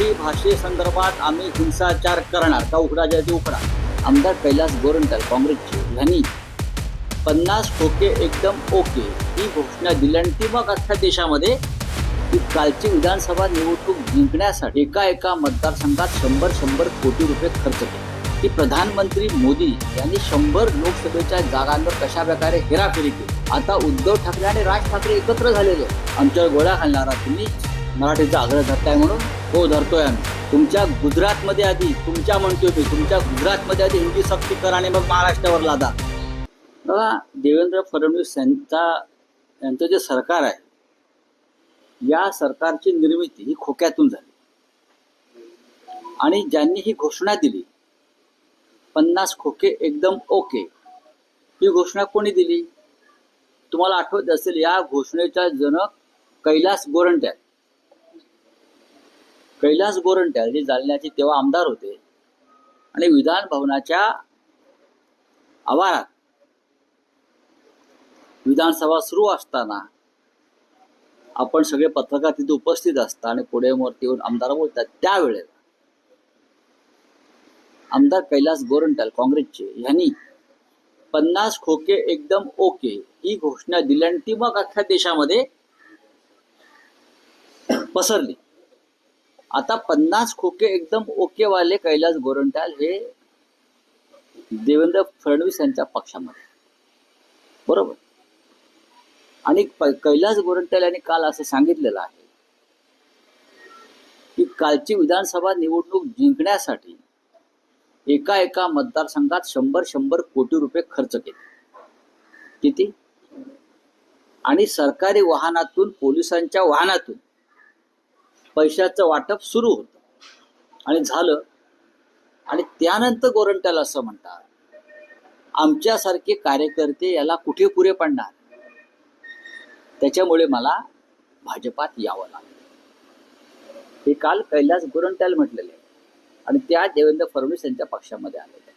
मराठी भाषेसंदर्भात आम्ही हिंसाचार करणार. का उकडा ते उकडा? आमदार कैलास गोरंटल काँग्रेसचे यांनी पन्नास ठोके एकदम ओके ही घोषणा दिली आणि ती मग अख्ख्या देशामध्ये की कालची विधानसभा निवडणूक जिंकण्यासाठी एका एका मतदारसंघात शंभर शंभर कोटी रुपये खर्च केले. की प्रधानमंत्री मोदी यांनी शंभर लोकसभेच्या जागांवर कशा प्रकारे हेराफेरी केली? आता उद्धव ठाकरे आणि राज ठाकरे एकत्र झालेले आमच्यावर गोळ्या घालणारा तुम्ही मराठीचा आग्रह धरताय म्हणून हो धरतोय आम्ही. तुमच्या गुजरातमध्ये आधी तुमच्या म्हणतोय मी तुमच्या गुजरातमध्ये आधी हिंदी सक्ती करा आणि मग महाराष्ट्रावर लादा. बघा देवेंद्र फडणवीस यांचा यांचं जे सरकार आहे या सरकारची निर्मिती ही खोक्यातून झाली. आणि ज्यांनी ही घोषणा दिली पन्नास खोके एकदम ओके ही घोषणा कोणी दिली? तुम्हाला आठवत असेल या घोषणेचा जनक कैलास गोरंट्याल. कैलास गोरंट्याल जे जालन्याचे तेव्हा आमदार होते आणि विधान भवनाच्या आवारात विधानसभा सुरू असताना आपण सगळे पत्रकार तिथे उपस्थित असता आणि पुढे वरती येऊन आमदार बोलतात. त्यावेळेला आमदार कैलास गोरंट्याल काँग्रेसचे यांनी पन्नास खोके एकदम ओके ही घोषणा दिली आणि ती मग अख्ख्या देशामध्ये पसरली. आता पन्नास खोके एकदम ओके वाले कैलास गोरंट्याल हे देवेंद्र फडणवीस यांच्या पक्षामध्ये. बरोबर? आणि कैलास गोरंट्याल यांनी काल असं सांगितलेलं आहे की कालची विधानसभा निवडणूक जिंकण्यासाठी एका एका मतदारसंघात शंभर शंभर कोटी रुपये खर्च केले. किती? आणि सरकारी वाहनातून पोलिसांच्या वाहनातून पैशाचं वाटप सुरू होतं. आणि झालं. आणि त्यानंतर गोरंट्याला असं म्हणतात आमच्यासारखे कार्यकर्ते याला कुठे पुरे पडणार? त्याच्यामुळे मला भाजपात यावं लागलं. हे काल कैलास गोरंट्याला म्हटलेले. आणि त्या देवेंद्र फडणवीस यांच्या पक्षामध्ये आलेले.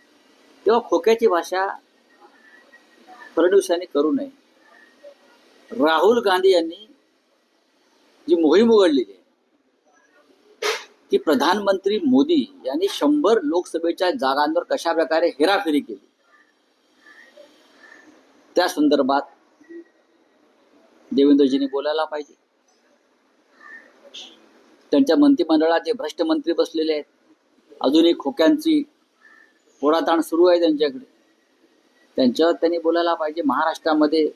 तेव्हा खोक्याची भाषा फडणवीसांनी करू नये. राहुल गांधी यांनी जी मोहीम उघडलेली आहे की प्रधानमंत्री मोदी यांनी शंभर लोकसभेच्या जागांवर कशा प्रकारे हेराफेरी केली? त्या संदर्भात देवेंद्रजींनी बोलायला पाहिजे. त्यांच्या मंत्रिमंडळात जे भ्रष्ट मंत्री बसलेले आहेत अजूनही खोक्यांची ओढाताण सुरू आहे त्यांच्याकडे. त्यांच्यावर त्यांनी बोलायला पाहिजे. महाराष्ट्रामध्ये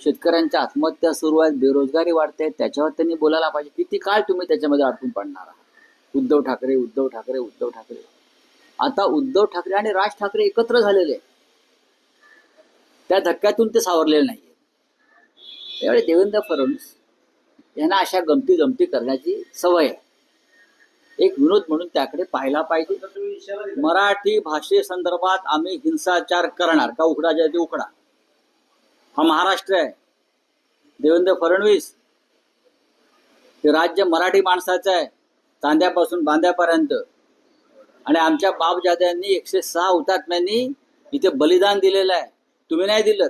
शेतकऱ्यांच्या आत्महत्या सुरू आहेत बेरोजगारी वाढते त्याच्यावर त्यांनी बोलायला पाहिजे. किती काळ तुम्ही त्याच्यामध्ये अडकून पडणार आहात? उद्धव ठाकरे उद्धव ठाकरे उद्धव ठाकरे. आता उद्धव ठाकरे आणि राज ठाकरे एकत्र झालेले त्या धक्क्यातून ते सावरलेले नाही त्यावेळी देवेंद्र फडणवीस यांना अशा गमती जमती करण्याची सवय आहे. एक विनोद म्हणून त्याकडे पाहायला पाहिजे. मराठी भाषेसंदर्भात आम्ही हिंसाचार करणार का उकडा ते उकडा हा महाराष्ट्र आहे. देवेंद्र फडणवीस हे राज्य मराठी माणसाचं आहे. तांद्यापासून बांद्यापर्यंत. आणि आमच्या बापजाद्यांनी एकशे सहा हुतात्म्यांनी इथे बलिदान दिलेलं आहे. तुम्ही नाही दिलं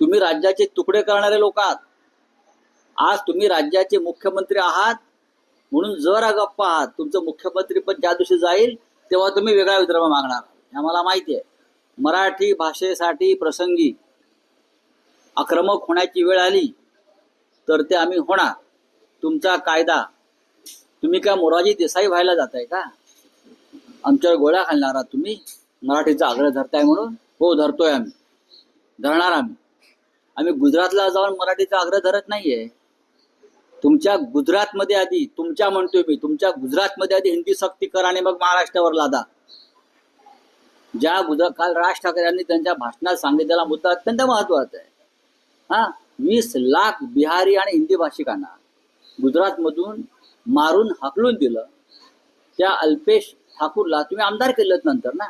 तुम्ही राज्याचे तुकडे करणारे लोक आहात. आज तुम्ही राज्याचे मुख्यमंत्री आहात. म्हणून जरा गप्प आहात तुमचं मुख्यमंत्री पण ज्या दिवशी जाईल तेव्हा तुम्ही वेगळा विदर्भ मागणार हे आम्हाला माहिती आहे. मराठी भाषेसाठी प्रसंगी आक्रमक होण्याची वेळ आली तर ते आम्ही होणार. तुमचा कायदा तुम्ही काय मोराजी देसाई व्हायला जाताय का? आमच्यावर गोळ्या घालणारा तुम्ही मराठीचा आग्रह धरताय म्हणून? हो धरतोय आम्ही. धरणार आम्ही. आम्ही गुजरातला जाऊन मराठीचा आग्रह धरत नाहीये. तुमच्या गुजरातमध्ये आधी तुमच्या म्हणतोय मी तुमच्या गुजरातमध्ये आधी हिंदी सक्ती करा आणि मग महाराष्ट्रावर लादा. ज्या गुजरात काल राज ठाकरे यांनी त्यांच्या भाषणात सांगितलेला मुद्दा अत्यंत महत्त्वाचा आहे. हा वीस लाख बिहारी आणि हिंदी भाषिकांना गुजरातमधून मारून हाकलून दिलं. त्या अल्पेश ठाकूरला तुम्ही आमदार केलं नंतर ना?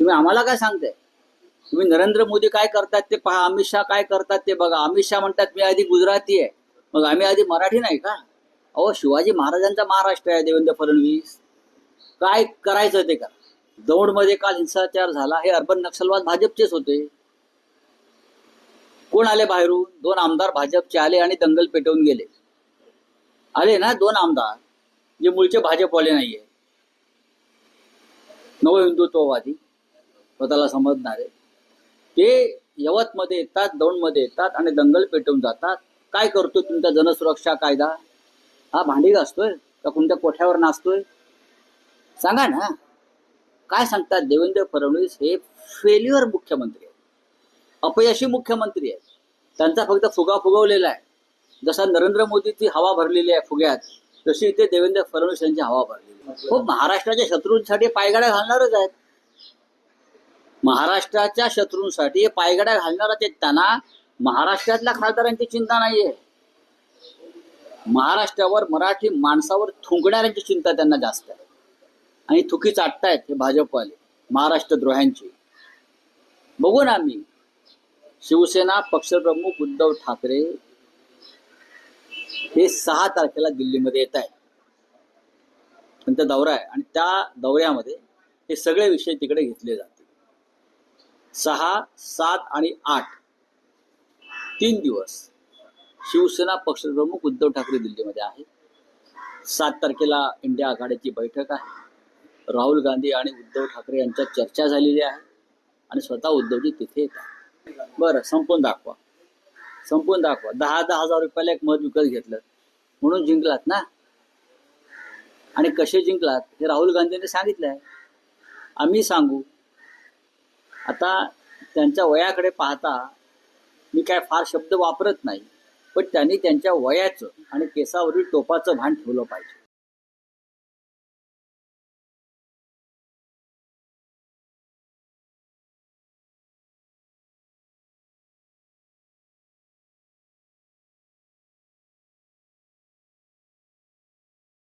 तुम्ही आम्हाला काय सांगताय? तुम्ही नरेंद्र मोदी काय करतात ते पहा अमित शहा काय करतात ते बघा. अमित शहा म्हणतात मी आधी गुजराती आहे. मग आम्ही आधी मराठी नाही का? अहो शिवाजी महाराजांचा महाराष्ट्र आहे देवेंद्र फडणवीस. काय करायचं ते का दौडमध्ये काल हिंसाचार झाला. हे अर्बन नक्षलवाद भाजपचेच होते. कोण आले बाहेरून? दोन आमदार भाजपचे आले आणि दंगल पेटवून गेले. आले ना दोन आमदार. जे मूळचे भाजपवाले नाही आहे नवहिंदुत्ववादी स्वतःला समजणारे. ते यवतमध्ये येतात दौंडमध्ये येतात आणि दंगल पेटवून जातात. काय करतो तुमचा जनसुरक्षा कायदा? हा भांडी घासतोय का कोणत्या कोठ्यावर नाचतोय? सांगा ना. काय सांगतात देवेंद्र फडणवीस? हे फेल्युअर मुख्यमंत्री आहेत. अपयशी मुख्यमंत्री आहेत. त्यांचा फक्त फुगा फुगवलेला आहे. जसा नरेंद्र मोदीची हवा भरलेली आहे फुग्यात तशी इथे देवेंद्र फडणवीस यांची हवा भरलेली आहे. हो महाराष्ट्राच्या शत्रूंसाठी पायगाड्या घालणारच आहेत. महाराष्ट्राच्या शत्रूंसाठी हे पायगड्या घालणारच आहेत. त्यांना महाराष्ट्रातल्या खासदारांची चिंता नाहीये. महाराष्ट्रावर मराठी माणसावर थुंकणाऱ्यांची चिंता त्यांना जास्त आहे. आणि थुकी चाटतायत हे भाजपवाले महाराष्ट्र द्रोह्यांची बघू ना आम्ही. शिवसेना पक्षप्रमुख उद्धव ठाकरे हे सहा तारखेला दिल्लीमध्ये येत आहे त्यांचा दौरा आहे. आणि त्या दौऱ्यामध्ये हे सगळे विषय तिकडे घेतले जातील. सहा सात आणि आठ. तीन दिवस शिवसेना पक्षप्रमुख उद्धव ठाकरे दिल्लीमध्ये आहे सात तारखेला इंडिया आघाडीची बैठक आहे. राहुल गांधी आणि उद्धव ठाकरे यांच्यात चर्चा झालेली आहे. आणि स्वतः उद्धवजी तिथे येतात. बरं संपून दाखवा. संपून दाखवा. दहा दहा हजार रुपयाला एक मत विकत घेतलं. म्हणून जिंकलात ना? आणि कसे जिंकलात? हे राहुल गांधींनी सांगितलं आहे आम्ही सांगू. आता त्यांच्या वयाकडे पाहता मी काय फार शब्द वापरत नाही पण त्यांनी त्यांच्या वयाचं आणि केसावरील टोपाचं भान ठेवलं पाहिजे.